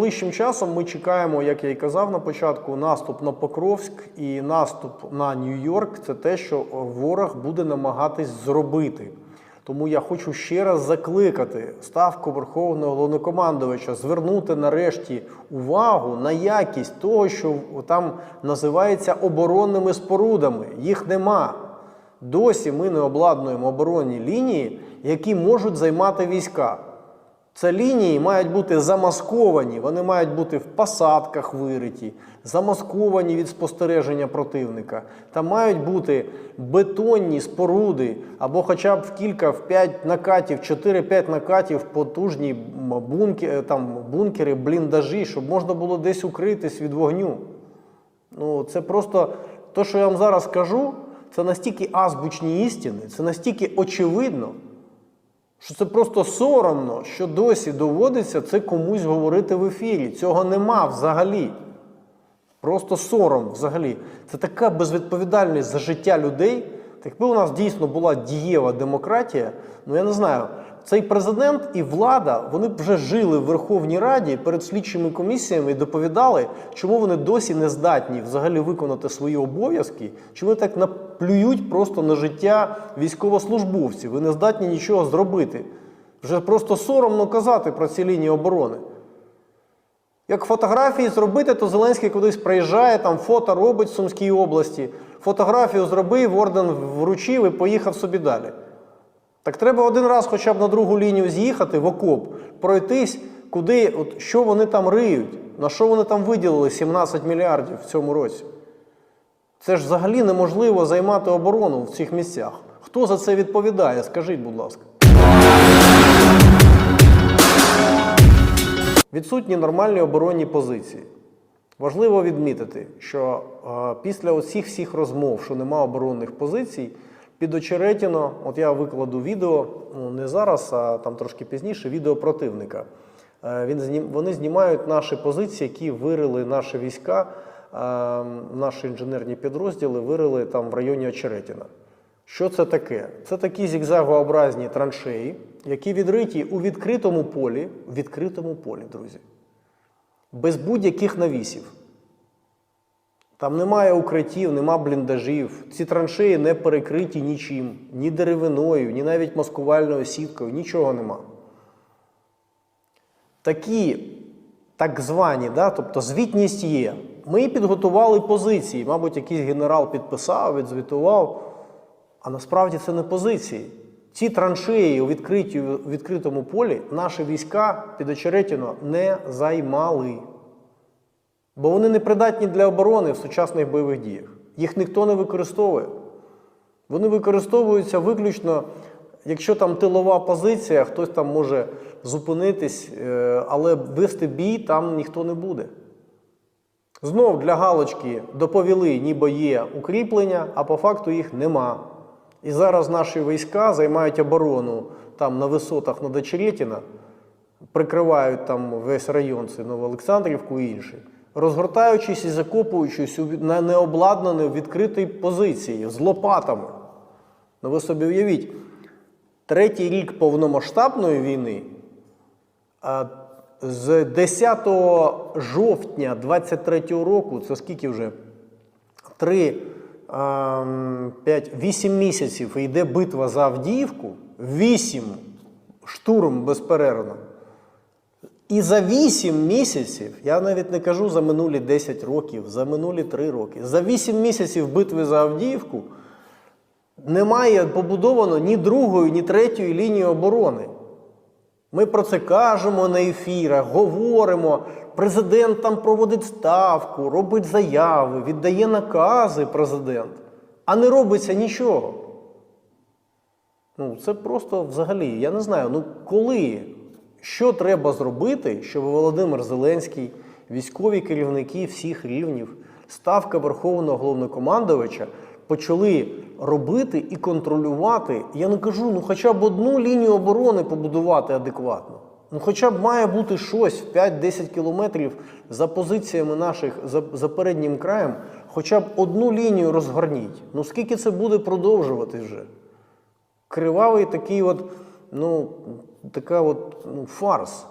Найближчим часом ми чекаємо, як я і казав на початку, наступ на Покровськ і наступ на Нью-Йорк. Це те, що ворог буде намагатись зробити. Тому я хочу ще раз закликати ставку Верховного головнокомандувача звернути нарешті увагу на якість того, що там називається оборонними спорудами. Їх нема. Досі ми не обладнуємо оборонні лінії, які можуть займати війська. Це лінії мають бути замасковані, вони мають бути в посадках вириті, замасковані від спостереження противника. Там мають бути бетонні споруди або хоча б в кілька, в 5 накатів, 4-5 накатів потужні бункери, там, бункери, бліндажі, щоб можна було десь укритись від вогню. Ну, це просто те, що я вам зараз кажу, це настільки азбучні істини, це настільки очевидно, що це просто соромно, що досі доводиться це комусь говорити в ефірі. Цього нема взагалі. Просто сором взагалі. Це така безвідповідальність за життя людей. Якби у нас дійсно була дієва демократія, ну я не знаю, цей президент і влада вони вже жили в Верховній Раді перед слідчими комісіями і доповідали, чому вони досі не здатні взагалі виконати свої обов'язки, чому так наплюють просто на життя військовослужбовців. Ви не здатні нічого зробити. Вже просто соромно казати про ці лінії оборони. Як фотографії зробити, то Зеленський кудись приїжджає, там фото робить в Сумській області. Фотографію зробив, орден вручив і поїхав собі далі. Так треба один раз хоча б на другу лінію з'їхати в окоп, пройтись, куди, от, що вони там риють, на що вони там виділили 17 мільярдів в цьому році. Це ж взагалі неможливо займати оборону в цих місцях. Хто за це відповідає? Скажіть, будь ласка. Відсутні нормальні оборонні позиції. Важливо відмітити, що е, після оцих всіх розмов, що нема оборонних позицій, під Очеретіно, от я викладу відео ну, не зараз, а там трошки пізніше, відео противника. Е, він вони знімають наші позиції, які вирили наші війська, е, наші інженерні підрозділи вирили там в районі Очеретіна. Що це таке? Це такі зігзагообразні траншеї, які відриті у відкритому полі, в відкритому полі, друзі, без будь-яких навісів. Там немає укриттів, нема бліндажів. Ці траншеї не перекриті нічим, ні деревиною, ні навіть маскувальною сіткою, нічого нема. Такі так звані, да, тобто звітність є. Ми підготували позиції, мабуть, якийсь генерал підписав, відзвітував. А насправді це не позиції. Ці траншеї у відкритому полі наші війська під Очеретіно не займали. Бо вони не придатні для оборони в сучасних бойових діях. Їх ніхто не використовує. Вони використовуються виключно, якщо там тилова позиція, хтось там може зупинитись, е, але вести бій там ніхто не буде. Знов для галочки доповіли, ніби є укріплення, а по факту їх нема. І зараз наші війська займають оборону там на висотах над Очеретіна, прикривають там весь район, це Новоолександрівку і інший, розгортаючись і закопуючись на необладнані відкритій позиції з лопатами. Ну ви собі уявіть, третій рік повномасштабної війни, з 10 жовтня 23 року, це скільки вже? 3, 5, 8 місяців йде битва за Авдіївку, 8 штурм безперервно. І за 8 місяців, я навіть не кажу за минулі 10 років, за минулі 3 роки, за 8 місяців битви за Авдіївку немає побудовано ні другої, ні третьої лінії оборони. Ми про це кажемо на ефірах, говоримо. Президент там проводить ставку, робить заяви, віддає накази президент, а не робиться нічого. Ну, це просто взагалі, я не знаю, ну коли, що треба зробити, щоб Володимир Зеленський, військові керівники всіх рівнів, ставка Верховного головнокомандувача почали робити і контролювати, я не кажу, ну хоча б одну лінію оборони побудувати адекватно. Ну, хоча б має бути щось в 5-10 кілометрів за позиціями наших, за, за переднім краєм, хоча б одну лінію розгорніть. Ну скільки це буде продовжувати вже? Кривавий такий от, ну, така от, ну, фарс.